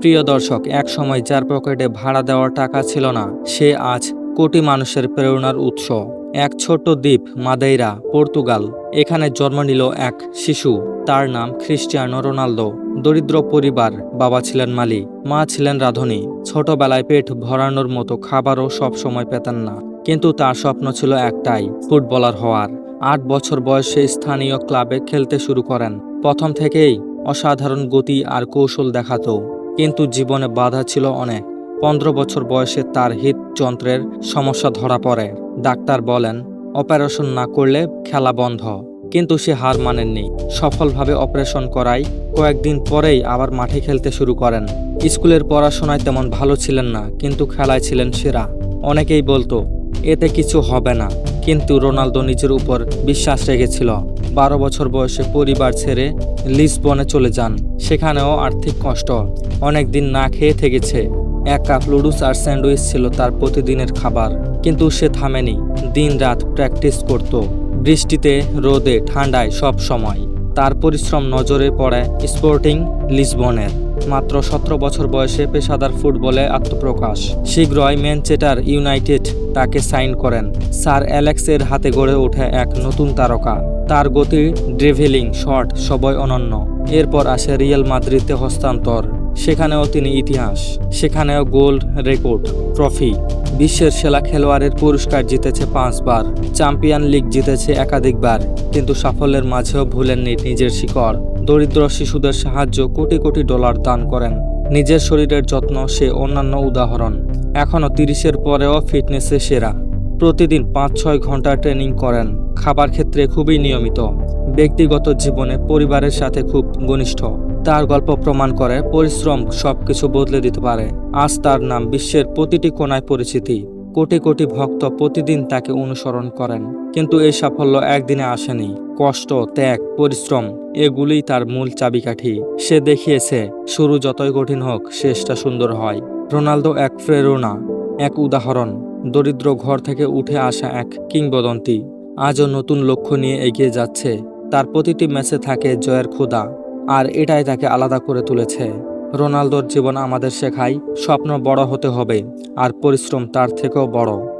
প্রিয় দর্শক, এক সময় যার পকেটে ভাড়া দেওয়ার টাকা ছিল না, সে আজ কোটি মানুষের প্রেরণার উৎস। এক ছোট্ট দ্বীপ, মাদেইরা, পর্তুগাল। এখানে জন্ম নিল এক শিশু। তার নাম খ্রিস্টিয়ানো রোনালদো। দরিদ্র পরিবার, বাবা ছিলেন মালি, মা ছিলেন রাধুনী। ছোটবেলায় পেট ভরানোর মতো খাবারও সবসময় পেতেন না। কিন্তু তার স্বপ্ন ছিল একটাই, ফুটবলার হওয়ার। আট বছর বয়সে স্থানীয় ক্লাবে খেলতে শুরু করেন। প্রথম থেকেই অসাধারণ গতি আর কৌশল দেখাতো। কিন্তু জীবনে বাধা ছিল অনেক। পনেরো বছর বয়সে তার হৃদযন্ত্রের সমস্যা ধরা পড়ে। ডাক্তার বলেন, অপারেশন না করলে খেলা বন্ধ। কিন্তু সে হার মানেননি। সফলভাবে অপারেশন করায় কয়েকদিন পরেই আবার মাঠে খেলতে শুরু করেন। স্কুলের পড়াশোনায় তেমন ভালো ছিলেন না, কিন্তু খেলায় ছিলেন সেরা। অনেকেই বলতো, এতে কিছু হবে না। কিন্তু রোনালদো নিজের উপর বিশ্বাস রেখেছিল। বারো বছর বয়সে পরিবার ছেড়ে লিসবনে চলে যান। সেখানেও আর্থিক কষ্ট। অনেক দিন না খেয়ে থেকেছে। এক কাপ লুডুস আর স্যান্ডউইচ ছিল তার প্রতিদিনের খাবার। কিন্তু সে থামেনি। দিন রাত প্র্যাকটিস করত। বৃষ্টিতে রোদে, ঠান্ডায় সব সময়। তার পরিশ্রম নজরে পড়ে স্পোর্টিং লিসবনের মাত্র সতেরো বছর বয়সে পেশাদার ফুটবলে আত্মপ্রকাশ। শীঘ্রই ম্যানচেস্টার ইউনাইটেড তাকে সাইন করেন। স্যার অ্যালেক্সের হাতে গড়ে ওঠে এক নতুন তারকা। তার গতি, ড্রিভেলিং, শট সবই অনন্য। এরপর আসে রিয়াল মাদ্রিদে হস্তান্তর। সেখানেও তিনি ইতিহাস, সেখানেও গোল্ড রেকর্ড, ট্রফি বিশ্বের সেরা খেলোয়াড়ের পুরস্কার জিতেছে পাঁচবার। চ্যাম্পিয়ন লিগ জিতেছে একাধিকবার, কিন্তু সাফল্যের মাঝেও ভুলেননি নিজের শিকড়। দরিদ্র শিশুদের সাহায্য কোটি কোটি ডলার দান করেন। নিজের শরীরের যত্ন সে অন্যান্য উদাহরণ। এখনও তিরিশের পরেও ফিটনেসে সেরা। প্রতিদিন পাঁচ ছয় ঘণ্টা ট্রেনিং করেন। খাবার ক্ষেত্রে খুবই নিয়মিত। ব্যক্তিগত জীবনে পরিবারের সাথে খুব ঘনিষ্ঠ। তার গল্প প্রমাণ করে পরিশ্রম সবকিছু বদলে দিতে পারে। আজ তার নাম বিশ্বের প্রতিটি কোনায় পরিচিতি। কোটি কোটি ভক্ত প্রতিদিন তাকে অনুসরণ করেন। কিন্তু এই সাফল্য একদিনে আসেনি। কষ্ট, ত্যাগ, পরিশ্রম, এগুলিই তার মূল চাবিকাঠি। সে দেখিয়েছে, শুরু যতই কঠিন হোক, শেষটা সুন্দর হয়। রোনালদো এক প্রেরণা, এক উদাহরণ। দরিদ্র ঘর থেকে উঠে আসা এক কিংবদন্তি। আজও নতুন লক্ষ্য নিয়ে এগিয়ে যাচ্ছে। তার প্রতিটি ম্যাচে থাকে জয়ের ক্ষুধা। আর এটাই তাকে আলাদা করে তুলেছে। রোনালদোর জীবন আমাদের শেখায় স্বপ্ন বড় হতে হবে, আর পরিশ্রম তার থেকেও বড়।